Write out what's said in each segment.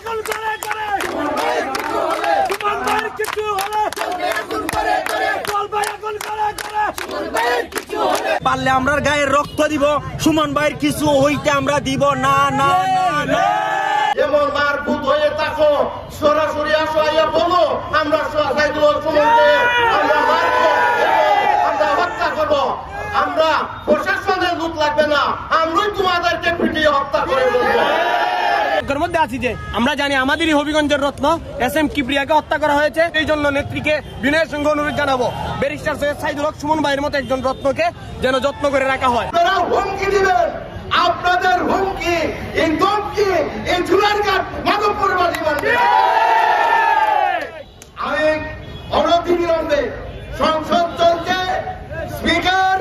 এখন করে করে সুমন ভাইয়ের কিছু হলে চল ভাই এখন করে করে পারলে আমরা গায়ের রক্ত দিব সুমন ভাইয়ের কিছু হইতে আমরা দিব। না না না না। যেমন মারফুত হয়ে থাকো সরাসরি আসো আইয়া বলো আমরা সাইদুল সুমনকে আমরা মারবো আমরা হত্যা করব। আমরা প্রশাসনের লুট লাগবে না আমরাই তোমাদেরকে পিটিয়ে হত্যা করে বলব এর মধ্যে আছি যে আমরা জানি আমাদেরই হবিগঞ্জের রত্ন এস এম কিপ্রিয়াকে হত্যা করা হয়েছে। এই জন্য নেত্রীকে বিনয়ের সঙ্গে অনুরোধ জানাব। ব্যারিস্টার সৈয়দ সাইদুল হক সুমন ভাইয়ের মতো একজন রত্নকে যেন যত্ন করে রাখা হয়। হুমকি দিবেন। আপনাদের হুমকি, এই ধমকি, এই ঝুলার কাঠ মাধবপুরবাসী মানবে আমি অনতিবিলম্বে সংসদ চলছে। স্পিকার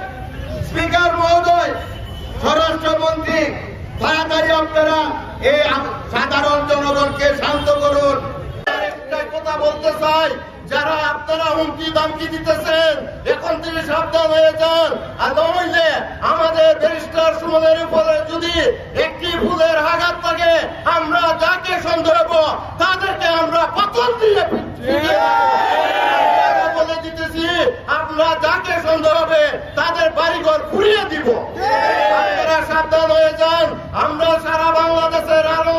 স্পিকার মহোদয়, স্বরাষ্ট্রমন্ত্রী, তাড়াতাড়ি আপনারা এই সাধারণ জনগণকে শান্ত করুন। কথা বলতে চাই, যারা আপনারা হুমকি দামকি দিতেছেন, এখন থেকে সাবধান হয়ে যান। আর আমাদের ব্যারিস্টার সুমনের উপরে যদি একটি ফুলের আঘাত থাকে আমরা যাকে সন্দেহ তাদেরকে আমরা পতন দিয়ে বলে দিতেছি, আমরা যাকে সন্দেহ হবে, তাদের বাড়িঘর পুড়িয়ে দিব। আপনারা সাবধান হয়ে যান, আমরা সারা বাংলাদেশের আলোড়ন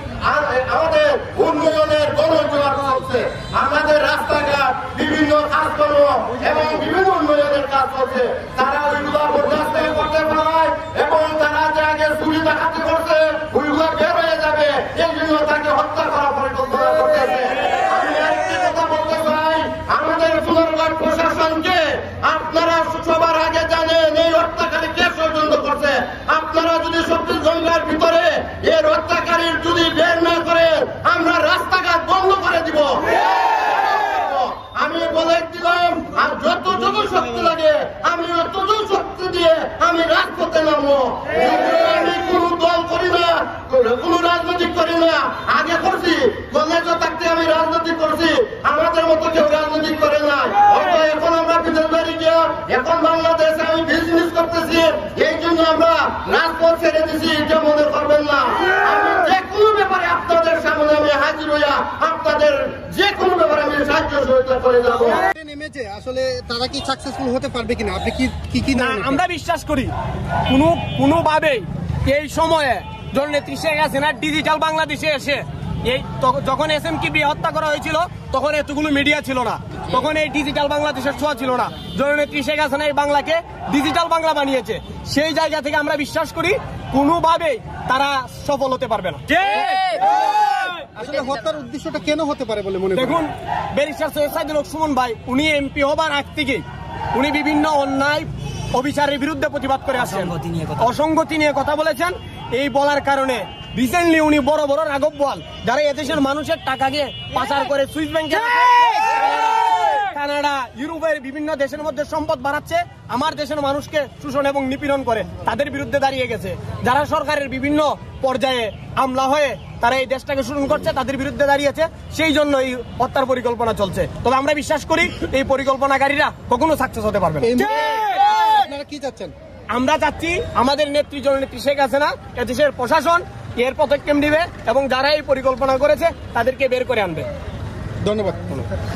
আমাদের উন্নয়নের গণজোয়ার চলছে। আমাদের রাস্তাঘাট, বিভিন্ন কাজকর্ম এবং বিভিন্ন উন্নয়নের কাজ চলছে। তারা ওইগুলা বরদাস্ত করতে পারায় এবং তারা যে আগে চুরি ডাকাতি করছে ওইগুলা বের হয়ে যাবে। এই জন্য তাকে হত্যা করার পরিকল্পনা করতেছে। আমি আরেকটি কথা বলতে চাই। আমাদের সুন্দরগড় প্রশাসনকে আপনারা হত্যাকারীর যদি বের না করেন আমরা রাস্তাঘাট বন্ধ করে দিব। আমি বলে দিলাম, আর যতটুকু শক্তি লাগে, আমি অতটুকু শক্তি দিয়ে আমি রাজপথে নামবো। আমি কোন দল করি না, কোন রাজনৈতিক করি না। আগে করছি, কলেজে থাকতে আমি রাজনীতি করছি। আমাদের মতো কেউ রাজনৈতিক করে না হয়তো এখন আমরা বিদেশ বাড়ি গিয়া, এখন বাংলাদেশে আমি বিজনেস করতেছি। এই জন্য আমরা রাজপথ ছেড়ে দিছি, এটা মনে করবেন না। আমি আপনাদের হাজির হইয়া আপনাদের যে কোনো ব্যাপারে আমি সাহায্য সহযোগিতা করে যাব। নেমেছে আসলে তারা কি সাকসেসফুল হতে পারবে কিনা? আপনি কি কি কি না আমরা বিশ্বাস করি কোনো কোনোভাবেই এই সময়ে জননেত্রী শেখ হাসিনা ডিজিটাল বাংলাদেশে এসে এই যখন এস এম কিবি হত্যা করা হয়েছিল তখন এতগুলো মিডিয়া ছিল না। তখন এই ডিজিটাল বাংলাদেশের ছোঁয়া ছিল না। জননেত্রী শেখ হাসিনা এই বাংলাকে ডিজিটাল বাংলা বানিয়েছে। সেই জায়গা থেকে আমরা বিশ্বাস করি কোনোভাবেই তারা সফল হতে পারবে না। আসলে হত্যার উদ্দেশ্যটা কেন হতে পারে বলে মনে দেখুন ব্যারিস্টার সৈয়দ সাইদুল সুমন ভাই উনি এমপি হবার আগ থেকে উনি বিভিন্ন অন্যায় অবিচারের বিরুদ্ধে প্রতিবাদ করে আসছেন অসঙ্গতি নিয়ে কথা বলেছেন। এই বলার কারণে রিসেন্টলি উনি বড় বড় রাঘব বল যারা এদেশের মানুষের টাকাকে পাচার করে সুইস ব্যাংকে কানাডা ইউরোপের বিভিন্ন দেশের মধ্যে সম্পদ বাড়াচ্ছে আমার দেশের মানুষকে শোষণ এবং নিপীড়ন করে তাদের বিরুদ্ধে দাঁড়িয়ে গেছে। যারা সরকারের বিভিন্ন পর্যায়ে আমলা হয়ে তারা এই দেশটাকে শোষণ করছে তাদের বিরুদ্ধে দাঁড়িয়েছে সেই জন্য এই হত্যার পরিকল্পনা চলছে। তবে আমরা বিশ্বাস করি এই পরিকল্পনাকারীরা কখনো সাকসেস হতে পারবে না। আপনারা কি চাচ্ছেন? আমরা চাচ্ছি আমাদের নেত্রী জননেত্রী শেখ হাসিনা দেশের প্রশাসন এর পদক্ষেপ নেবে এবং যারা এই পরিকল্পনা করেছে তাদেরকে বের করে আনবে। ধন্যবাদ।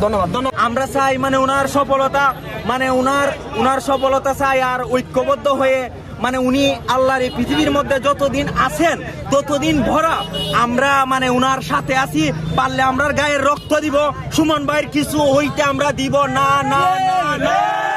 ধন্যবাদ ধন্যবাদ। আমরা চাই মানে ওনার সফলতা মানে ওনার ওনার সফলতা চাই আর ঐক্যবদ্ধ হয়ে মানে উনি আল্লাহর এই পৃথিবীর মধ্যে যতদিন আছেন, ততদিন ভরা। আমরা মানে উনার সাথে আছি, পারলে আমরা গায়ের রক্ত দিব, সুমন ভাইয়ের কিছু হইতে আমরা দিব। না না না না।